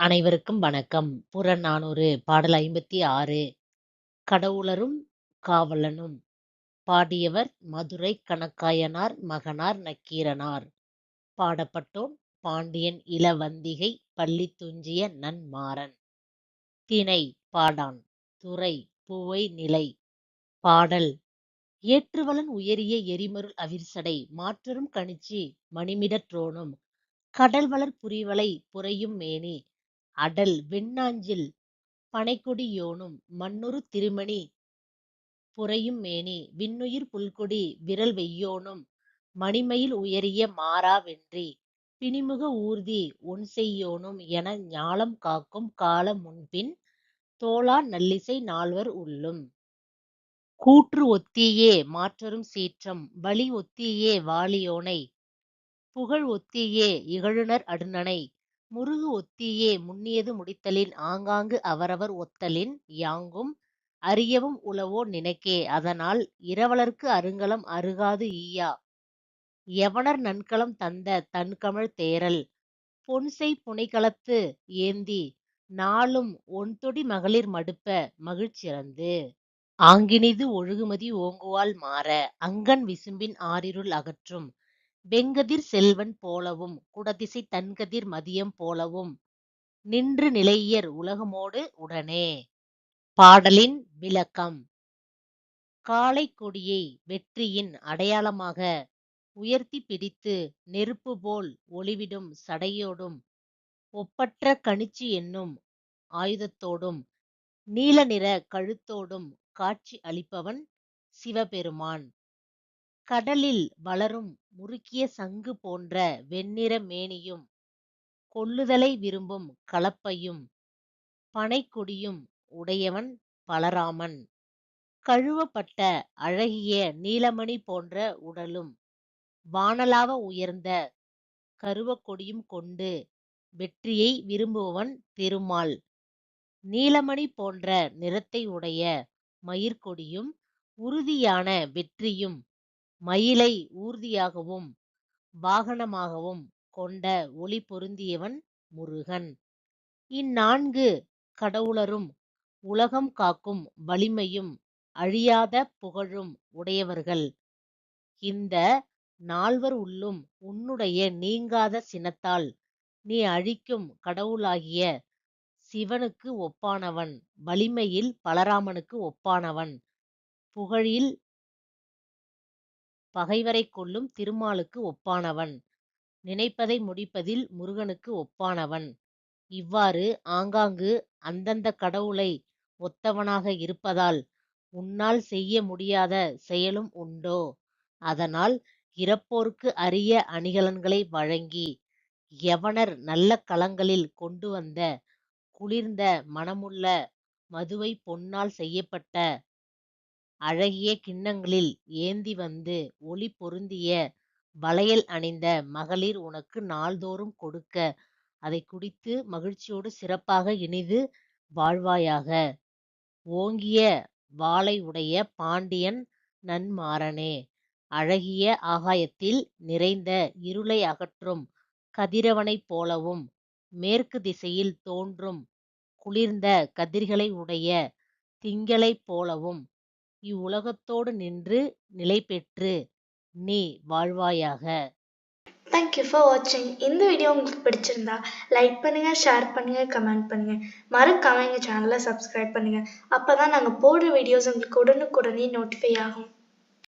அனைவருக்கும் வணக்கம். புறநானூறு பாடல் 56 கடவுளரும் காவலனும் பாடியவர் மதுரை கணக்காயனார் மகனார் நக்கீரனார். பாடப்பட்டோன் பாண்டியன் இளவந்திகை பள்ளி துஞ்சிய நன்மாறன். திணை: பாடான் துறை: புவை நிலை. பாடல் ஏற்றுவலன் உயரிய எரிமருள் அவிர்சடை மாற்றரும் கணிச்சி மணிமிடற்றோனும் கடல்வளர் புரிவலை புரையும் மேனி அடல் வெண்ணாஞ்சில் பணைக்கொடி யோனும் மன்னுறு திருமணி புரையும் மேனி விண்ணுயிர் புல்கொடி விறல்வெய்யோனும் மணிமயில் உயரிய மாறா வென்றி பிணிமுக ஊர்தி ஒண்செய் யோனும் என ஞாலம் காக்கும் கால முன்பின் தோளா நல்லிசை நால்வர் உள்ளும். கூற்று ஒத்தியே மாற்றரும் சீற்றம் வலி ஒத்தியே வாழியோனை புகழ் ஒத்தியே இகழுநர் அடுநனை முருகு ஒத்தியே முன்னியது முடித்தலின் ஆங்காங்கு அவரவர் ஒத்தலின் யாங்கும் அறியவும் உளவோ நினைக்கே. அதனால் இரவலர்க்கு அருங்கலம் அருகாது ஈயா. எவனர் நன்கலம் தந்த தண்கமழ் தேறல். பொன்செய் புனைகலத்து ஏந்தி நாளும் ஒண்தொடி மகளிர் மடுப்ப மகிழ்சிறந்து. ஆங்கினிது ஒழுகுமதி ஓங்குவாள் மாற. அங்கண் விசும்பின் ஆரிருள் அகற்றும். வெங்கதிர்ச் செல்வன் போலவும் குடதிசைத் தண்கதிர் மதியம் போலவும் நின்று நிலையியர் உலகமோடு உடனே. பாடலின் விளக்கம் காளைக் கொடியை வெற்றியின் அடையாளமாக உயர்த்திப் பிடித்து நெருப்புபோல் ஒளிவிடும் சடையோடும் ஒப்பற்ற கணிச்சி என்னும் ஆயுதத்தோடும் நீலநிறக் கழுத்தோடும் காட்சி அளிப்பவன் சிவபெருமான். கடலில் வளரும் முறுக்கிய சங்கு போன்ற வெண்ணிற மேனியும் கொள்ளுதலை விரும்பும் கலப்பையும் பனைக்கொடியும் உடையவன் பலராமன். கழுவப்பட்ட அழகிய நீலமணி போன்ற உடலும் வானளாவ உயர்ந்த கருவக்கொடியும் கொண்டு வெற்றியை விரும்புபவன் திருமால். நீலமணி போன்ற நிறத்தை உடைய மயிர்க்கொடியும் உறுதியான வெற்றியும் மயிலை ஊர்தியாகவும் வாகனமாகவும் கொண்ட ஒளி பொருந்தியவன் முருகன். இந்நான்கு கடவுளரும் உலகம் காக்கும் வலிமையும் அழியாத புகழும் உடையவர்கள். இந்த நால்வர் உள்ளும் உன்னுடைய நீங்காத சினத்தால் நீ அழிக்கும் கடவுளாகிய சிவனுக்கு ஒப்பானவன் வலிமையில் பலராமனுக்கு ஒப்பானவன் புகழில் பகைவரைக் கொல்லும் திருமாலுக்கு ஒப்பானவன் நினைப்பதை முடிப்பதில் முருகனுக்கு ஒப்பானவன். இவ்வாறு ஆங்காங்கு அந்தந்தக் கடவுளை ஒத்தவனாக இருப்பதால் உன்னால் செய்ய முடியாத செயலும் உண்டோ? அதனால் இறப்போர்க்கு அரிய அணிகலன்களை வழங்கி யவனர் நல்ல கலங்களில் கொண்டுவந்த குளிர்ந்த மணமுள்ள மதுவைப் பொன்னால் செய்யப்பட்ட அழகிய கிண்ணங்களில் ஏந்தி வந்து ஒளி பொருந்திய வளையல் அணிந்த மகளிர் உனக்கு நாள்தோறும் கொடுக்க அதைக் குடித்து மகிழ்ச்சியோடு சிறப்பாக இனிது வாழ்வாயாக. ஓங்கிய வாளை உடைய பாண்டியன் நன்மாறனே! அழகிய ஆகாயத்தில் நிறைந்த இருளை அகற்றும் கதிரவனைப் போலவும் மேற்கு திசையில் தோன்றும் குளிர்ந்த கதிர்களை உடைய திங்களைப் போலவும் இவ்வுலகத்தோடு நின்று நிலைபெற்று நீ வாழ்வாயாக. தேங்க் யூ ஃபார் வாட்சிங் இந்த வீடியோ உங்களுக்கு பிடிச்சிருந்தா லைக் பண்ணுங்க ஷேர் பண்ணுங்க கமெண்ட் பண்ணுங்க. மறக்காம எங்கள் சேனலை சப்ஸ்கிரைப் பண்ணுங்க. அப்பதான் நாங்க போடுற வீடியோஸ் உங்களுக்கு உடனுக்குடனே நோட்டிஃபை ஆகும்.